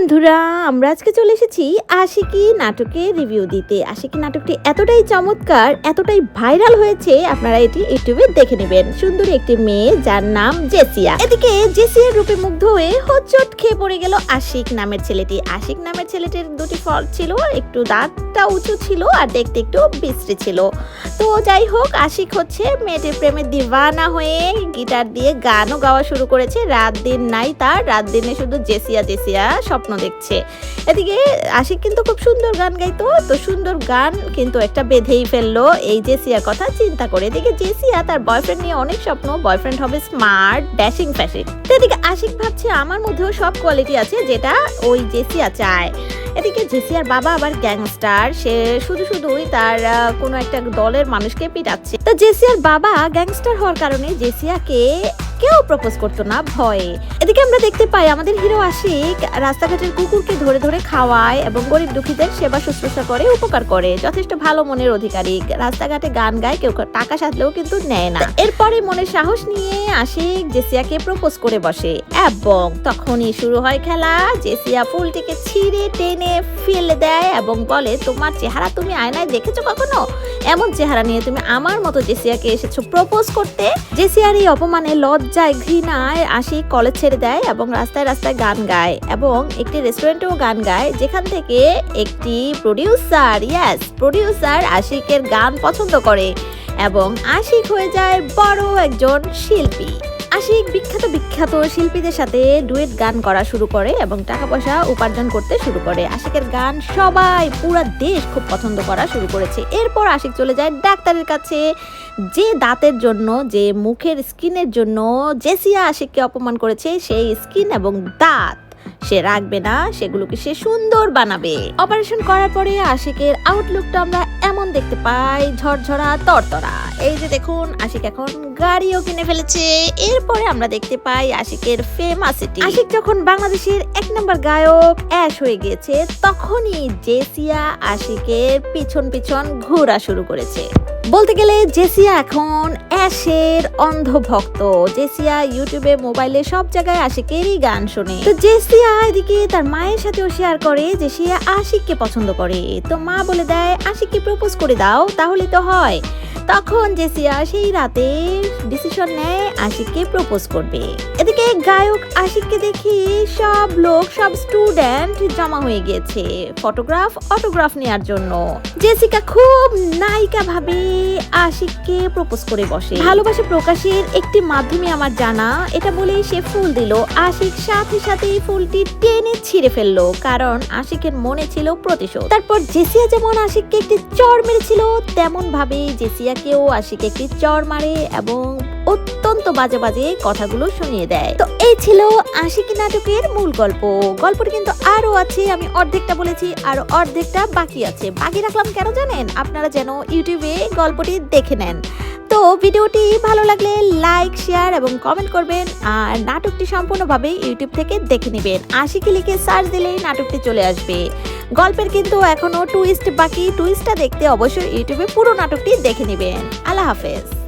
বন্ধুরা, আমরা আজকে চলে এসেছি আশিকি নাটকে রিভিউ দিতে। আশিকি নাটকটি এতটাই চমৎকার, এতটাই ভাইরাল হয়েছে, আপনারা এটি ইউটিউবে দেখে নেবেন। সুন্দর একটি মেয়ে যার নাম জেসিয়া। এদিকে জেসিয়ার রূপে মুগ্ধ হয়ে হচ্চট খেয়ে পড়ে গেল আশিক নামের ছেলেটি। আশিক নামের ছেলেটির দুটি ফল ছিল, একটু দাঁতটা উঁচু ছিল আর দেখতে একটু বিশ্রী ছিল। তো যাই হোক, আশিক হচ্ছে মেয়েটির প্রেমে দিওয়ানা হয়ে গিটার দিয়ে গানও গাওয়া শুরু করেছে। রাত দিন নাই তার, রাত দিনে শুধু জেসিয়া জেসিয়া স্বপ্ন দেখছে। এদিকে আশিক কিন্তু খুব সুন্দর গান গাইতো, তো সুন্দর গান কিন্তু একটা বেঁধেই ফেলল এই জেসিয়ার কথা চিন্তা করে। এদিকে জেসিয়া তার বয়ফ্রেন্ড নিয়ে অনেক স্বপ্ন বয়ফ্রেন্ড হবে স্মার্ট ড্যাশিং ফ্যাশিং তো এদিকে আশিক ভাবছে, আমার মধ্যেও সব কোয়ালিটি আছে যেটা ওই জেসিয়া চায়। এদিকে জেসিয়ার বাবা আবার গ্যাংস্টার। সে শুধু শুধুই তার কোনো একটা দলের মানুষকে পিটাচ্ছে। তো জেসিয়ার বাবা গ্যাংস্টার হওয়ার কারণে জেসিয়াকে কেউ প্রপোজ করতো না, ভয়ে। এদিকে আমরা দেখতে পাই আমাদের হিরো আশিক রাস্তাঘাটের কুকুরকে ধরে ধরে খাওয়ায় এবং গরিব দুঃখীদের সেবা শুশ্রূষা করে, উপকার করে। যথেষ্ট ভালো মনের অধিকারী রাস্তাঘাটে গান গায়, কেউ টাকা সাজলেও কিন্তু নেয় না। এরপরে মনের সাহস নিয়ে আশিক জেসিয়াকে প্রপোজ করে বসে এবং তখনই শুরু হয় খেলা। জেসিয়া ফুলটিকে ছিঁড়ে টেনে ফেলে দেয় এবং বলে, তোমার চেহারা তুমি আয়নায় দেখেছ কখনো? এমন চেহারা নিয়ে তুমি আমার মতো জেসিয়াকে এসেছ প্রপোজ করতে? জেসিয়ার এই অপমানে লজ্জায়, ঘৃণায় আসি কলেজ ছেড়ে দেয় এবং রাস্তায় রাস্তায় গান গায় এবং একটি রেস্টুরেন্টেও গান গায়, যেখান থেকে একটি প্রডিউসার ইয়াস প্রডিউসার আশিকের গান পছন্দ করে এবং আশিক হয়ে যায় বড় একজন শিল্পী। আশিক বিখ্যাত বিখ্যাত শিল্পীদের সাথে ডুয়েট গান করা শুরু করে এবং টাকা পয়সা উপার্জন করতে শুরু করে। আশিকের গান সবাই, পুরা দেশ খুব পছন্দ করা শুরু করেছে। এরপর আশিক চলে যায় ডাক্তারের কাছে। যে দাঁতের জন্য, যে মুখের স্কিনের জন্য জেসিয়া আশিককে অপমান করেছে, সেই স্কিন এবং দাঁত সে রাখবে না, সেগুলোকে সে সুন্দর বানাবে। অপারেশন করার পরে আশিকের আউটলুকটা আমরা এমন দেখতে পাই? ঝরঝরা, তরতরা। এই যে দেখুন, আশিক এখন গাড়িও কিনে ফেলেছে। এরপরে আমরা দেখতে পাই আশিকের ফেমাসিটি আশিক যখন বাংলাদেশের এক নম্বর গায়ক অ্যাশ হয়ে গিয়েছে, তখনই জেসিয়া আশিকের পিছন পিছন ঘোরা শুরু করেছে। বলতে গেলে জেসিয়া এখন অ্যাশের অন্ধ ভক্ত জেসিয়া ইউটিউবে, মোবাইলে সব জায়গায় আশিকেরই গান শোনে। তো জেসিয়া এদিকে তার মায়ের সাথেও শেয়ার করে যে সে আশিককে পছন্দ করে। তো মা বলে দেয়, আশিককে প্রপোজ করে দাও, তাহলে তো হয়। তখন জেসিয়া সেই রাতে ডিসিশন নেয়, আশিককে প্রপোজ করবে। এদিকে গায়ক আশিককে দেখি সব লোক, সব স্টুডেন্ট জমা হয়ে গিয়েছে ফটোগ্রাফ অটোগ্রাফ নেওয়ার জন্য। জেসিকা খুব নায়িকা ভাবে আশিককে প্রপোজ করে বসে। ভালোবাসা প্রকাশের একটি মাধ্যমে আমার জানা, এটা বলে সে ফুল দিল। আশিক সাথে সাথে ফুলটি টেনে ছিঁড়ে ফেলল, কারণ আশিকের মনে ছিল প্রতিশোধ। তারপর জেসিয়া যেমন আশিককে একটি চর মেরেছিল তেমন ভাবে জেসিয়াকেও আশিক একটি চর মারে এবং অত্যন্ত বাজে বাজে কথাগুলো শুনিয়ে দেয়। তো এই ছিল আশিকি নাটকের মূল গল্প। গল্পটি কিন্তু আরও আছে, আমি অর্ধেকটা বলেছি, আর অর্ধেকটা বাকি আছে। বাকি রাখলাম কেন জানেন? আপনারা যেন ইউটিউবে গল্পটি দেখে নেন। তো ভিডিওটি ভালো লাগলে লাইক, শেয়ার এবং কমেন্ট করবেন, আর নাটকটি সম্পূর্ণভাবে ইউটিউব থেকে দেখে নেবেন। আশিকি লিখে সার্চ দিলেই নাটকটি চলে আসবে। গল্পের কিন্তু এখনও টুইস্ট বাকি। টুইস্টটা দেখতে অবশ্যই ইউটিউবে পুরো নাটকটি দেখে নেবেন। আল্লাহ হাফেজ।